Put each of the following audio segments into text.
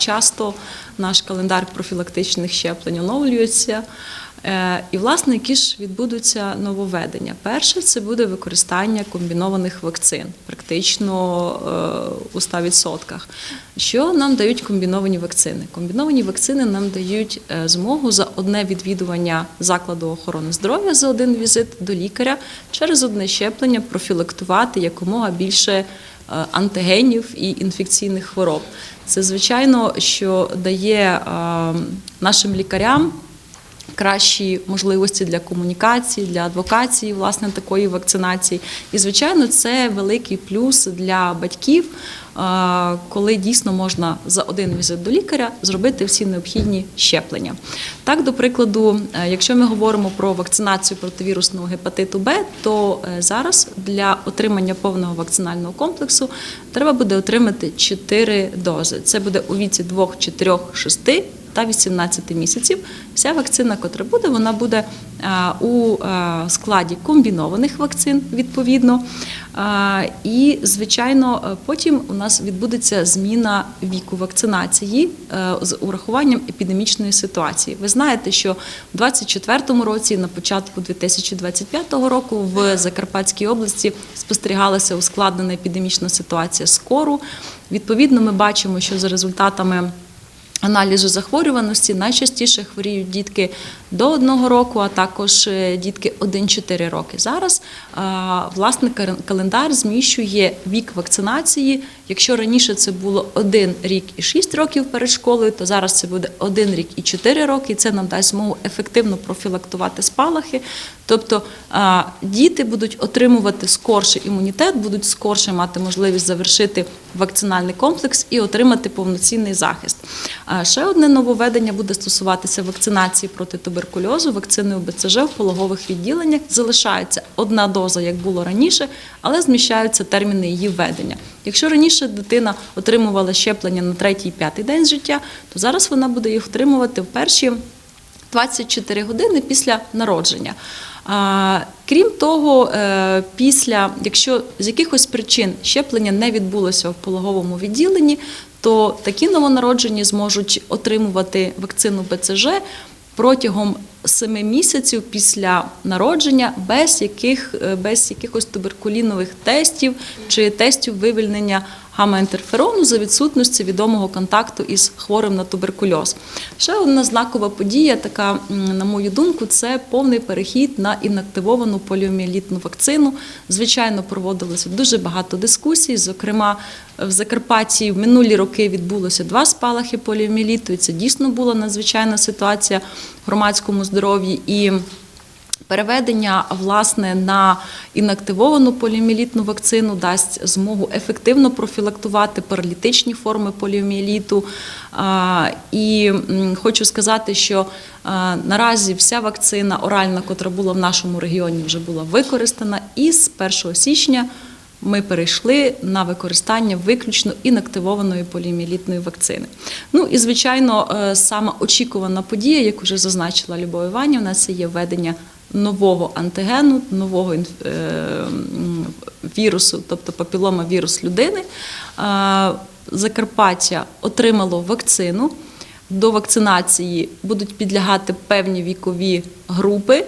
Часто наш календар профілактичних щеплень оновлюється. Е, І, власне, які ж відбудуться нововведення? Перше, це буде використання комбінованих вакцин, практично е, у 100%. Що нам дають комбіновані вакцини? Комбіновані вакцини нам дають е, змогу за одне відвідування закладу охорони здоров'я за один візит до лікаря через одне щеплення профілактувати якомога більше антигенів і інфекційних хвороб. Це звичайно, що дає е, нашим лікарям кращі можливості для комунікації, для адвокації власне такої вакцинації. І звичайно, це великий плюс для батьків, е, коли дійсно можна за один візит до лікаря зробити всі необхідні щеплення. Так, до прикладу, е, якщо ми говоримо про вакцинацію проти вірусного гепатиту Б, то е, зараз для отримання повного вакцинального комплексу треба буде отримати 4 дози. Це буде у віці 2, 4, 6 та 18 місяців. Вся вакцина, котра буде, вона буде у е, складі комбінованих вакцин відповідно. Е, І, звичайно, е, потім у нас відбудеться зміна віку вакцинації е, з урахуванням епідемічної ситуації. Ви знаєте, що в 2024 році, на початку 2025 року, в Закарпатській області спостерігалася ускладнена епідемічна ситуація з кору. Відповідно, ми бачимо, що за результатами аналізу захворюваності найчастіше хворіють дітки до одного року, а також е, дітки 1-4 роки. Зараз власне календар зміщує вік вакцинації. Якщо раніше це було 1 рік і 6 років перед школою, то зараз це буде 1 рік і 4 роки. І це нам дасть змогу ефективно профілактувати спалахи. Тобто діти будуть отримувати скорше імунітет, будуть скорше мати можливість завершити вакцинальний комплекс і отримати повноцінний захист. Ще одне нововведення буде стосуватися вакцинації проти туберкульозу, вакциною БЦЖ в пологових відділеннях. Залишається одна доза, як було раніше, але зміщаються терміни її введення. Якщо раніше дитина отримувала щеплення на третій п'ятий день життя, то зараз вона буде їх отримувати в перші 24 години після народження. Крім того, е, після, якщо з якихось причин щеплення не відбулося в пологовому відділенні, то такі новонароджені зможуть отримувати вакцину БЦЖ протягом 7 місяців після народження без яких е, без якихось туберкулінових тестів чи тестів вивільнення гамма-інтерферону за відсутності відомого контакту із хворим на туберкульоз. Ще одна знакова подія, така, на мою думку, це повний перехід на інактивовану поліоміелітну вакцину. Звичайно, проводилося дуже багато дискусій. Зокрема, в Закарпатті в минулі роки відбулося два спалахи поліоміеліту, це дійсно була надзвичайна ситуація в громадському здоров'ї. І Переведення власне на інактивовану поліоміелітну вакцину дасть змогу ефективно профілактувати паралітичні форми поліоміеліту. І хочу сказати, що наразі вся вакцина оральна, котра була в нашому регіоні, вже була використана, і з 1 січня ми перейшли на використання виключно інактивованої поліоміелітної вакцини. Ну і звичайно, е, сама очікувана подія, як вже зазначила Любов Іванівна, це є введення нового антигену, нового е, вірусу, тобто папілома вірус людини. Е, Закарпаття отримало вакцину. До вакцинації будуть підлягати певні вікові групи.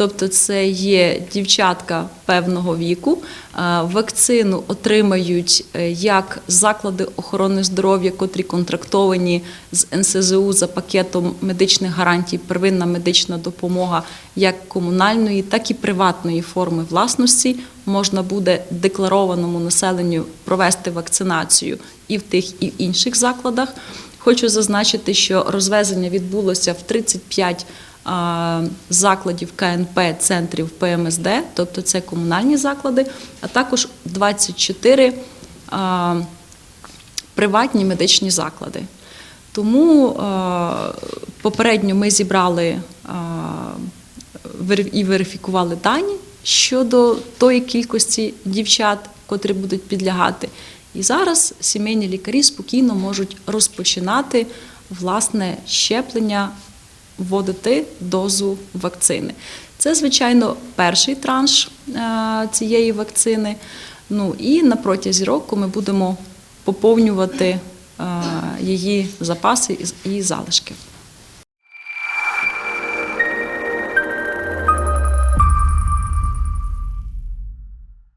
Тобто це є дівчатка певного віку. Е, Вакцину отримають е, як заклади охорони здоров'я, котрі контрактовані з НСЗУ за пакетом медичних гарантій, первинна медична допомога як комунальної, так і приватної форми власності. Можна буде декларованому населенню провести вакцинацію і в тих, і в інших закладах. Хочу зазначити, що розвезення відбулося в 35 а, закладів КНП, центрів ПМСД, тобто це комунальні заклади, а також 24 приватні медичні заклади. Тому попередньо ми зібрали і верифікували дані щодо тої кількості дівчат, котрі будуть підлягати. І зараз сімейні лікарі спокійно можуть розпочинати власне щеплення, вводити дозу вакцини. Це, звичайно, перший транш е, цієї вакцини. Ну і на протязі року ми будемо поповнювати е, її запаси і залишки.